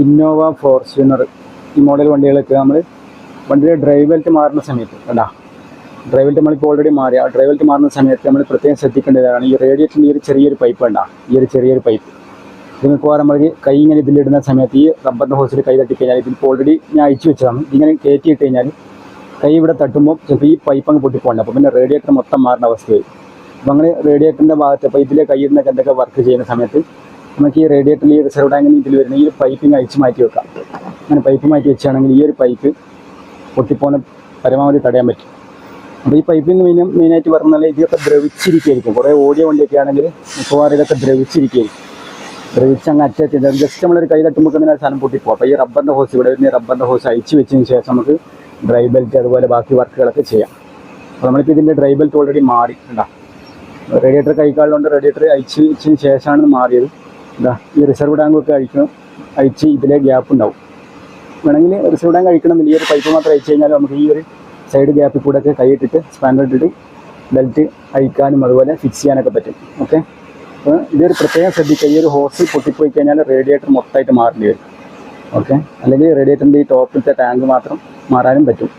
Innova Fortuner ഈ model വണ്ടികളൊക്കെ നമ്മൾ വണ്ടിയുടെ ഡ്രൈവ് ബെൽറ്റ് മാറുന്ന സമയത്ത് കണ്ടാ? ഡ്രൈവ് ബെൽറ്റ് നമ്മളിപ്പോൾ ഓൾറെഡി മാറി. ആ ഡ്രൈവ് ബെൽറ്റ് മാറുന്ന സമയത്ത് നമ്മൾ പ്രത്യേകം ശ്രദ്ധിക്കേണ്ടതാണ് ഈ റേഡിയേറ്ററിന്റെ ഈ ഒരു ചെറിയൊരു പൈപ്പ് ഉണ്ടാ ഈ ഒരു ചെറിയൊരു പൈപ്പ് ഇത് മിക്കവാറും നമ്മൾ കൈ ഇങ്ങനെ ഇതിലിടുന്ന സമയത്ത് ഈ റബ്ബറിന്റെ ഹോസിൽ കൈ തട്ടിക്കഴിഞ്ഞാൽ ഇതിപ്പോൾ ഓൾറെഡി ഞാൻ അയച്ചു വെച്ചതാണ്. ഇങ്ങനെ കയറ്റി ഇട്ട് കഴിഞ്ഞാൽ കൈ ഇവിടെ തട്ടുമ്പോൾ ചിലപ്പോൾ ഈ പൈപ്പ് അങ്ങ് പൊട്ടിപ്പോകണ്ട. അപ്പോൾ പിന്നെ റേഡിയേറ്റർ മൊത്തം മാറുന്ന അവസ്ഥയായി. വരും അപ്പോൾ അങ്ങനെ റേഡിയേറ്ററിന്റെ ഭാഗത്ത് അപ്പോൾ ഇതിലെ കയ്യിരുന്നൊക്കെ എന്തൊക്കെ വർക്ക് ചെയ്യുന്ന സമയത്ത് നമുക്ക് ഈ റേഡിയേറ്ററിൽ ഈ റിസർവ് ടാങ്കിന് ഇതിൽ വരുന്ന ഈ ഒരു പൈപ്പിങ് അഴിച്ച് മാറ്റി വെക്കാം. അങ്ങനെ പൈപ്പ് മാറ്റി വെച്ചാണെങ്കിൽ ഈ ഒരു പൈപ്പ് പൊട്ടിപ്പോകുന്ന പരമാവധി തടയാൻ പറ്റും. അപ്പോൾ ഈ പൈപ്പിന് മെയിനും മെയിനായിട്ട് പറഞ്ഞാൽ ഇതൊക്കെ ദ്രവിച്ചിരിക്കുകയായിരിക്കും കുറേ ഓടിയ വണ്ടിയൊക്കെ ആണെങ്കിൽ മിക്കവാറും ഇതൊക്കെ ദ്രവിച്ചിരിക്കുകയായിരിക്കും ദ്രവിച്ച് അങ്ങ് അറ്റാച്ച് ചെയ്ത് ജസ്റ്റ് നമ്മളൊരു കൈ തട്ടുമ്പോൾ തന്നെ സാധനം പൊട്ടിപ്പോകും അപ്പോൾ ഈ റബ്ബറിന്റെ ഹോസ് ഇവിടെ വരുന്ന റബ്ബറിന്റെ ഹോസ് അയച്ച് വെച്ചതിന് ശേഷം നമുക്ക് ഡ്രൈ ബെൽറ്റ് അതുപോലെ ബാക്കി വർക്കുകളൊക്കെ ചെയ്യാം. അപ്പോൾ നമ്മളിപ്പോൾ ഇതിന്റെ ഡ്രൈ ബെൽറ്റ് ഓൾറെഡി മാറി. കണ്ടാ? റേഡിയേറ്റർ കൈക്കാളിലുണ്ട് റേഡിയേറ്റർ അഴിച്ച് വെച്ചതിന് ശേഷമാണ് മാറിയത്. ഇതാ ഈ റിസർവ് ടാങ്കൊക്കെ അഴിക്കണം. അഴിച്ച് ഇതിലെ ഗ്യാപ്പ് ഉണ്ടാവും. വേണമെങ്കിൽ റിസർവ് ടാങ്ക് അഴിക്കണമെന്നില്ല ഈ ഒരു പൈപ്പ് മാത്രം അയച്ചു കഴിഞ്ഞാൽ നമുക്ക് ഈ ഒരു സൈഡ് ഗ്യാപ്പിൽ കൂടെ ഒക്കെ കൈയിട്ടിട്ട് സ്പാൻഡർ ഇട്ടിട്ട് ബെൽറ്റ് അഴിക്കാനും അതുപോലെ ഫിക്സ് ചെയ്യാനൊക്കെ പറ്റും. ഓക്കെ അപ്പോൾ ഇതൊരു പ്രത്യേകം ശ്രദ്ധിക്കുക. ഈ ഒരു ഹോസ് പൊട്ടിപ്പോയി കഴിഞ്ഞാൽ റേഡിയേറ്റർ മൊത്തമായിട്ട് മാറേണ്ടി വരും. ഓക്കെ അല്ലെങ്കിൽ റേഡിയേറ്ററിന്റെ ഈ ടോപ്പിലത്തെ ടാങ്ക് മാത്രം മാറാനും പറ്റും.